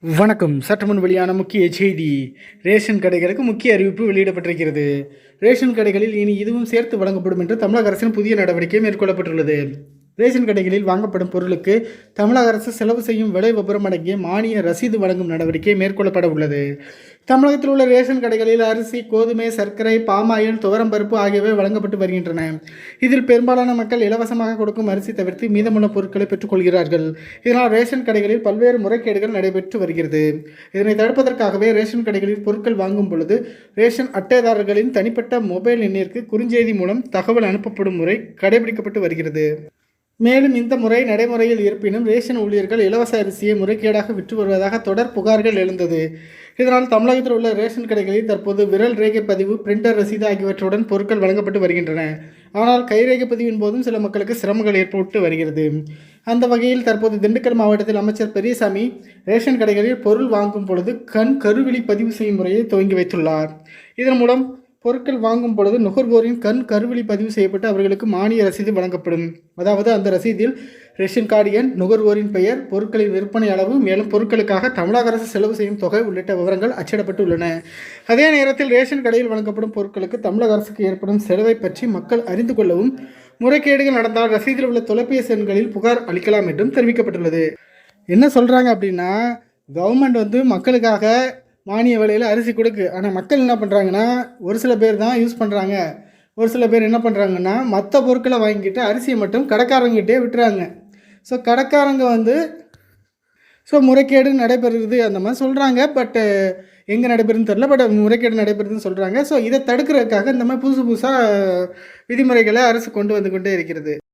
வணக்கம். சற்றுமுன் வெளியான முக்கிய செய்தி. ரேஷன் கடைகளுக்கு முக்கிய அறிவிப்பு வெளியிடப்பட்டிருக்கிறது. ரேஷன் கடைகளில் இனி இதுவும் சேர்த்து வழங்கப்படும் என்று தமிழக அரசின் புதிய நடவடிக்கை மேற்கொள்ளப்பட்டுள்ளது. ரேஷன் கடைகளில் வாங்கப்படும் பொருளுக்கு தமிழக அரசு செலவு செய்யும் விலை விபரம் அடங்கிய மானிய ரசீது வழங்கும் நடவடிக்கை மேற்கொள்ளப்பட உள்ளது. தமிழகத்தில் உள்ள ரேஷன் கடைகளில் அரிசி கோதுமை சர்க்கரை பாமாயில் துவரம்பருப்பு ஆகியவை வழங்கப்பட்டு வருகின்றன. இதில் பெரும்பாலான மக்கள் இலவசமாக கொடுக்கும் அரிசி தவிர்த்து மீதமுள்ள பொருட்களை பெற்றுக்கொள்கிறார்கள் இதனால் ரேஷன் கடைகளில் பல்வேறு முறைகேடுகள் நடைபெற்று வருகிறது. இதனை தடுப்பதற்காகவே ரேஷன் கடைகளில் பொருட்கள் வாங்கும் பொழுது ரேஷன் அட்டைதாரர்களின் தனிப்பட்ட மொபைல் எண்ணிற்கு குறுஞ்செய்தி மூலம் தகவல் அனுப்பப்படும் முறை கடைபிடிக்கப்பட்டு வருகிறது. மேலும் இந்த முறை நடைமுறையில் இருப்பினும் ரேஷன் ஊழியர்கள் இலவச அரிசியை முறைகேடாக விற்று வருவதாக தொடர் புகார்கள் எழுந்தது. இதனால் தமிழகத்தில் உள்ள ரேஷன் கடைகளில் தற்போது விரல் ரேகை பதிவு பிரிண்டர் ரசீது ஆகியவற்றுடன் பொருட்கள் வழங்கப்பட்டு வருகின்றன. ஆனால் கைரேகை பதிவின் போதும் சில மக்களுக்கு சிரமங்கள் ஏற்பட்டு வருகிறது. அந்த வகையில் தற்போது திண்டுக்கல் மாவட்டத்தில் அமைச்சர் பெரியசாமி ரேஷன் கடைகளில் பொருள் வாங்கும் பொழுது கண் கருவிழி பதிவு செய்யும் முறையை துவங்கி வைத்துள்ளார். இதன் மூலம் பொருட்கள் வாங்கும் பொழுது நுகர்வோரின் கண் கருவிழி பதிவு செய்யப்பட்டு அவர்களுக்கு மானிய ரசீது வழங்கப்படும். அதாவது அந்த ரசீதில் ரேஷன் கார்டு எண் நுகர்வோரின் பெயர் பொருட்களின் விற்பனை அளவு மேலும் பொருட்களுக்காக தமிழக அரசு செலவு செய்யும் தொகை உள்ளிட்ட விவரங்கள் அச்சிடப்பட்டு உள்ளன அதே நேரத்தில் ரேஷன் கடையில் வழங்கப்படும் பொருட்களுக்கு தமிழக அரசுக்கு ஏற்படும் செலவை பற்றி மக்கள் அறிந்து கொள்ளவும் முறைகேடுகள் நடந்தால் ரசீதில் உள்ள தொலைபேசி எண்களில் புகார் அளிக்கலாம் என்றும் தெரிவிக்கப்பட்டுள்ளது. என்ன சொல்கிறாங்க அப்படின்னா கவர்மெண்ட் வந்து மக்களுக்காக மானிய விலையில் அரிசி கொடுக்கு. ஆனால் மக்கள் என்ன பண்ணுறாங்கன்னா ஒரு சில பேர் தான் யூஸ் பண்ணுறாங்க ஒரு சில பேர் என்ன பண்ணுறாங்கன்னா மற்ற பொருட்களை வாங்கிட்டு அரிசியை மட்டும் கடைக்காரங்கிட்டே விட்டுறாங்க. ஸோ கடைக்காரங்க வந்து ஸோ முறைகேடு நடைபெறுது அந்த மாதிரி சொல்கிறாங்க பட்டு எங்கே நடைபெறுதுன்னு தெரில பட் முறைகேடு நடைபெறுதுன்னு சொல்கிறாங்க ஸோ இதை தடுக்கிறதுக்காக இந்த மாதிரி புதுசு புதுசாக விதிமுறைகளை அரசு கொண்டு வந்து கொண்டே இருக்கிறது.